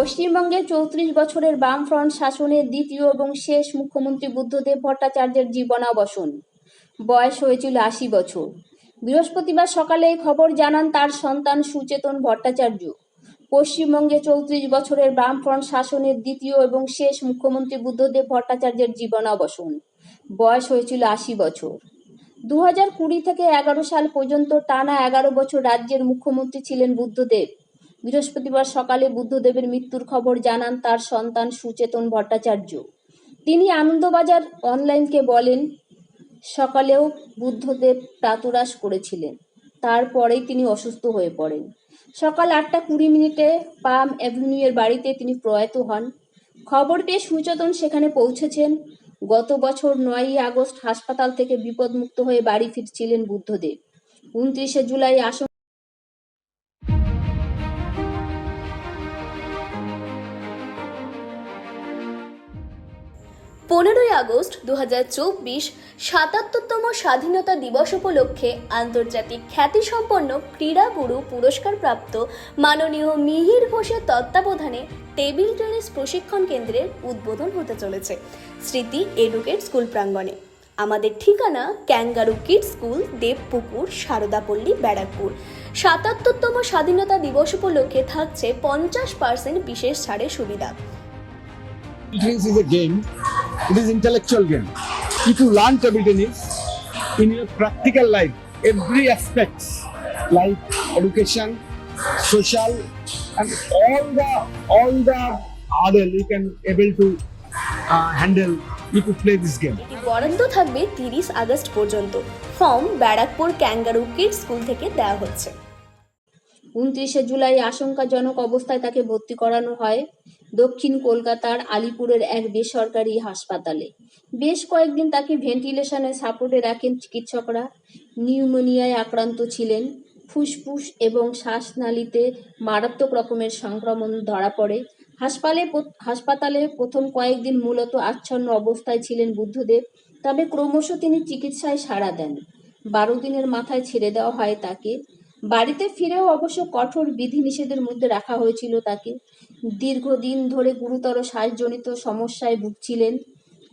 পশ্চিমবঙ্গে চৌত্রিশ বছরের বামফ্রন্ট শাসনের দ্বিতীয় এবং শেষ মুখ্যমন্ত্রী বুদ্ধদেব ভট্টাচার্যের জীবনাবসন। বয়স হয়েছিল আশি বছর। বৃহস্পতিবার সকালে খবর জানান তার সন্তান সুচেতন ভট্টাচার্য। পশ্চিমবঙ্গে চৌত্রিশ বছরের বামফ্রন্ট শাসনের দ্বিতীয় এবং শেষ মুখ্যমন্ত্রী বুদ্ধদেব ভট্টাচার্যের জীবনাবসন। বয়স হয়েছিল আশি বছর। দু হাজার কুড়ি থেকে এগারো সাল পর্যন্ত টানা এগারো বছর রাজ্যের মুখ্যমন্ত্রী ছিলেন বুদ্ধদেব। বৃহস্পতিবার সকালে বুদ্ধদেবের মৃত্যুর খবর জানান তার সন্তান সুচেতন ভট্টাচার্য। তিনি আনন্দবাজার অনলাইনকে বলেন, সকালেও বুদ্ধদেব প্রাতরাশ করেছিলেন, তারপরেই তিনি অসুস্থ হয়ে পড়েন। সকাল আটটা কুড়ি মিনিটে পাম অ্যাভিনিউয়ের বাড়িতে তিনি প্রয়াত হন। খবর পেয়ে সুচেতন সেখানে পৌঁছেছেন। গত বছর নয়ই আগস্ট হাসপাতাল থেকে বিপদমুক্ত হয়ে বাড়ি ফিরছিলেন বুদ্ধদেব। উনত্রিশে জুলাই আস পনেরোই আগস্ট দু হাজার চব্বিশ সাতাত্তরতম স্বাধীনতা দিবস উপলক্ষে আন্তর্জাতিক খ্যাতিসম্পন্ন ক্রীড়াগুরু পুরস্কারপ্রাপ্ত মাননীয় মিহির ঘোষের তত্ত্বাবধানে টেবিল টেনিস প্রশিক্ষণ কেন্দ্রের উদ্বোধন হতে চলেছে। স্মৃতি এডুকেট স্কুল প্রাঙ্গণে। আমাদের ঠিকানা kangaroo kid school, Debpukur, Saradapalli, Barrackpore. সাতাত্তরতম স্বাধীনতা দিবস উপলক্ষে থাকছে পঞ্চাশ পার্সেন্ট বিশেষ ছাড়ের সুবিধা. It is intellectual game. If you learn table tennis in your practical life, every aspects like education, social, and all the all the other you can able to uh, handle if you play this game. বরাদ্দ থাকবে তিরিশ August পর্যন্ত form Barrackpore kangaroo kid school থেকে দেওয়া হচ্ছে উনত্রিশে জুলাই আশঙ্কাজনক অবস্থায় তাকে ভর্তি করানো হয় দক্ষিণ কলকাতার আলিপুরের এক বেসরকারি হাসপাতালে। বেশ কয়েকদিন তাকে ভেন্টিলেশনে সাপোর্টে রাখেন চিকিৎসকরা। নিউমোনিয়ায় আক্রান্ত ছিলেন, ফুসফুস এবং শ্বাসনালীতে মারাত্মক রকমের সংক্রমণ ধরা পড়ে। হাসপাতালে হাসপাতালে প্রথম কয়েকদিন মূলত আচ্ছন্ন অবস্থায় ছিলেন বুদ্ধদেব, তবে ক্রমশ তিনি চিকিৎসায় সাড়া দেন। বারো দিনের মাথায় ছেড়ে দেওয়া হয় তাকে। বাড়িতে ফিরেও অবশ্য কঠোর বিধিনিষেধের মধ্যে রাখা হয়েছিল তাকে। দীর্ঘদিন ধরে গুরুতর শ্বাসজনিত সমস্যায় ভুগছিলেন।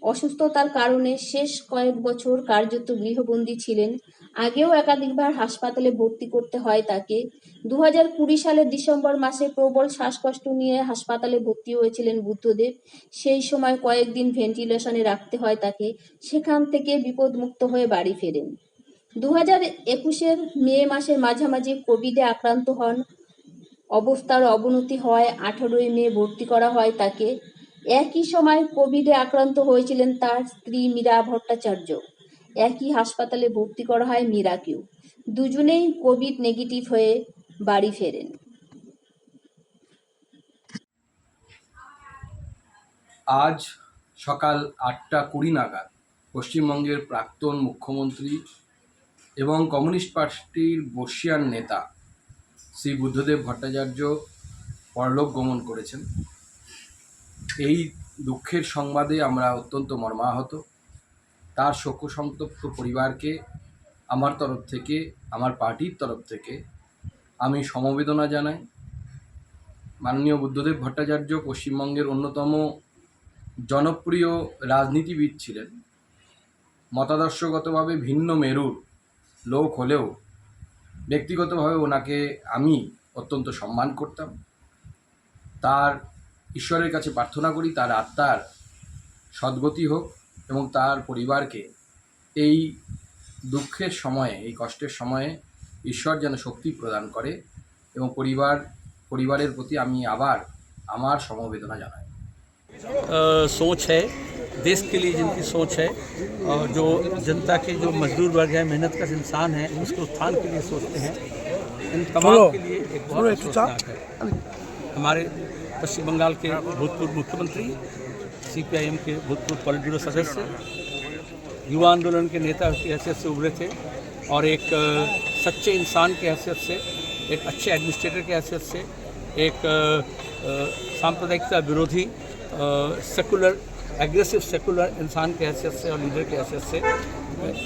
অসুস্থতার কারণে শেষ কয়েক বছর কার্যত গৃহবন্দী ছিলেন। আগেও একাধিকবার হাসপাতালে ভর্তি করতে হয় তাকে। দু হাজার কুড়ি সালের ডিসেম্বর মাসে প্রবল শ্বাসকষ্ট নিয়ে হাসপাতালে ভর্তি হয়েছিলেন বুদ্ধদেব। সেই সময় কয়েকদিন ভেন্টিলেশনে রাখতে হয় তাকে। সেখান থেকে বিপদমুক্ত হয়ে বাড়ি ফেরেন। দু হাজার একুশের মে মাসের মাঝামাঝি কোভিডে আক্রান্ত হন। অবস্থার অবনতি হয় আঠারোই মে ভর্তি করা হয় তাকে। একই সময় কোভিডে আক্রান্ত হয়েছিলেন তার স্ত্রী মীরা ভট্টাচার্য। একই হাসপাতালে ভর্তি করা হয় মীরাকেও। দুজনেই কোভিড নেগেটিভ হয়ে বাড়ি ফেরেন। আজ সকাল আটটা কুড়ি নাগাদ পশ্চিমবঙ্গের প্রাক্তন মুখ্যমন্ত্রী এবং কমিউনিস্ট পার্টির বর্ষিয়ান নেতা শ্রী বুদ্ধদেব ভট্টাচার্য পরলোক গমন করেছেন। এই দুঃখের সংবাদে আমরা অত্যন্ত মর্মাহত। তার শোকসন্তপ্ত পরিবারকে, আমার তরফ থেকে, আমার পার্টির তরফ থেকে আমি সমবেদনা জানাই। মাননীয় বুদ্ধদেব ভট্টাচার্য পশ্চিমবঙ্গের অন্যতম জনপ্রিয় রাজনীতিবিদ ছিলেন। মতাদর্শগতভাবে ভিন্ন মেরুর লোক হলেও ব্যক্তিগতভাবে ওনাকে আমি অত্যন্ত সম্মান করতাম তার ঈশ্বরের কাছে প্রার্থনা করি তার আত্মার সদ্গতি হোক এবং তার পরিবারকে এই দুঃখের সময়ে এই কষ্টের সময়ে ঈশ্বর যেন শক্তি প্রদান করে এবং পরিবার পরিবারের প্রতি আমি আবার আমার সমবেদনা জানাই अ, सोच है देश के लिए जिनकी सोच है और जो जनता के जो मजदूर वर्ग है मेहनत का इंसान है उसके उत्थान के लिए सोचते हैं। इन तमाम के लिए एक बहुत अफसोसनाक है। हमारे पश्चिम बंगाल के भूतपूर्व मुख्यमंत्री सीपीआईएम के भूतपूर्व पॉलिट ब्यूरो सदस्य युवा आंदोलन के नेता की हैसियत से उभरे थे और एक सच्चे इंसान की हैसियत से एक अच्छे एडमिनिस्ट्रेटर की हैसियत से एक सांप्रदायिकता विरोधी सेकुलर एग्रेसिव सेकुलर इंसान के हैसियत से और लीडर की हैसियत से,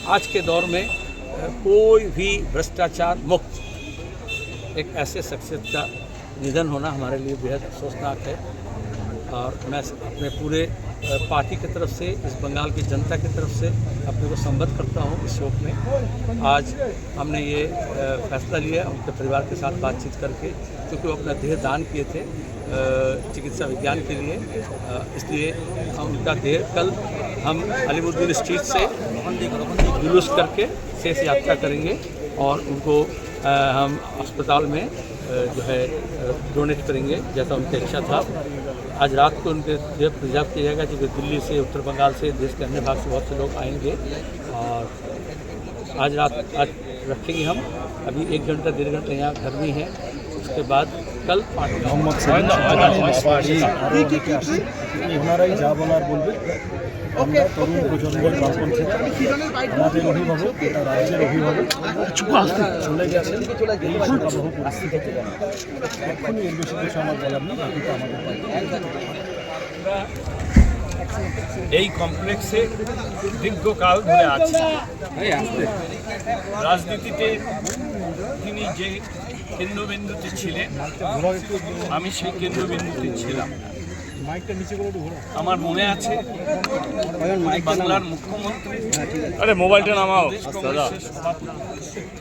आज के दौर में, कोई भी भ्रष्टाचार मुक्त, एक ऐसे शख्सियत का निधन होना हमारे लिए बेहद अफसोसनाक है। और मैं अपने पूरे पार्टी की तरफ़ से, इस बंगाल की जनता की तरफ़ से अपने को संबद्ध करता हूँ इस शोक में। आज हमने ये फैसला लिया उनके परिवार के साथ बातचीत करके, क्योंकि वो अपना देह दान किए थे चिकित्सा विज्ञान के लिए। इसलिए हम उनका देह कल हम अलीमुद्दीन स्ट्रीट से जुलूस करके शेष यात्रा करेंगे और उनको हम अस्पताल में जो है डोनेट करेंगे, जैसा उनकी इच्छा था। आज रात को उनके रिज़र्व किया जाएगा कि दिल्ली से उत्तर बंगाल से देश के अन्य भाग से बहुत से लोग आएँगे और आज रात आज रखेंगे हम अभी एक घंटा डेढ़ घंटा यहाँ घर में हैं उसके बाद कल पार्टी मोहम्मद সেলিম বাবার বাড়ি আরও অনেকে আসছে ওনারাই যা বলার বলবে আমরা তরুণ প্রজন্মের বামপন্থী আমাদের অভিভাবক এটা রাজ্যের অভিভাবক চলে গেছেন। এই শোকাবহ পরিস্থিতিতে এক্ষুনি এর বেশি কিছু আমার বলার নেই বাকিটা আমাদের এই কমপ্লেক্সে দীর্ঘকাল ধরে আছে। রাজনীতিতে তিনি যে কেন্দ্রবিন্দুতে ছিলেন আমি সেই কেন্দ্রবিন্দুতে ছিলাম। আমার মনে আছে বাংলার মুখ্যমন্ত্রী। আরে মোবাইলটা নামাও।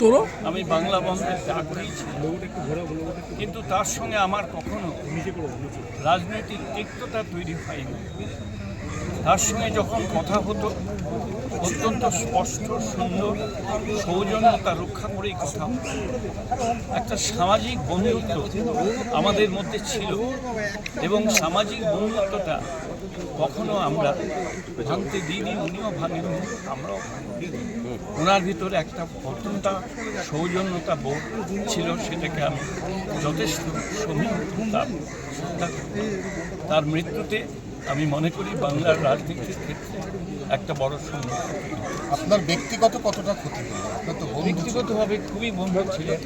তোর আমি বাংলা বন্ধের আগ্রহী কিন্তু তার সঙ্গে আমার কখনো রাজনৈতিক তিক্ততা তৈরি হয়নি। তার সঙ্গে যখন কথা হতো, অত্যন্ত স্পষ্ট, সুন্দর, সৌজন্যতা রক্ষা করেই কথা হতো একটা সামাজিক বন্ধুত্ব আমাদের মধ্যে ছিল এবং সামাজিক বন্ধুত্বটা কখনো আমরা ভাঙতে দিইনি, উনিও ভাঙেন আমরাও ওনার ভিতরে একটা ভদ্রতা সৌজন্যতা বোধ ছিল, সেটাকে আমি যথেষ্ট সমীহ। তার মৃত্যুতে আমি মনে করি বাংলার রাজনীতির ক্ষেত্রে একটা বড় সমস্যা আপনার ব্যক্তিগত কতটা ক্ষতি। ব্যক্তিগতভাবে খুবই বন্ধু ছিলেন।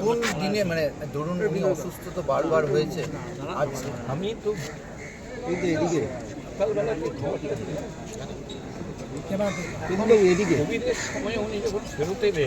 কোন দিনে মানে ধরুন উনি অসুস্থ তো বারবার হয়েছে আমি তো এদিকে। কোভিডের সময় উনি যখন ফেরোতে বের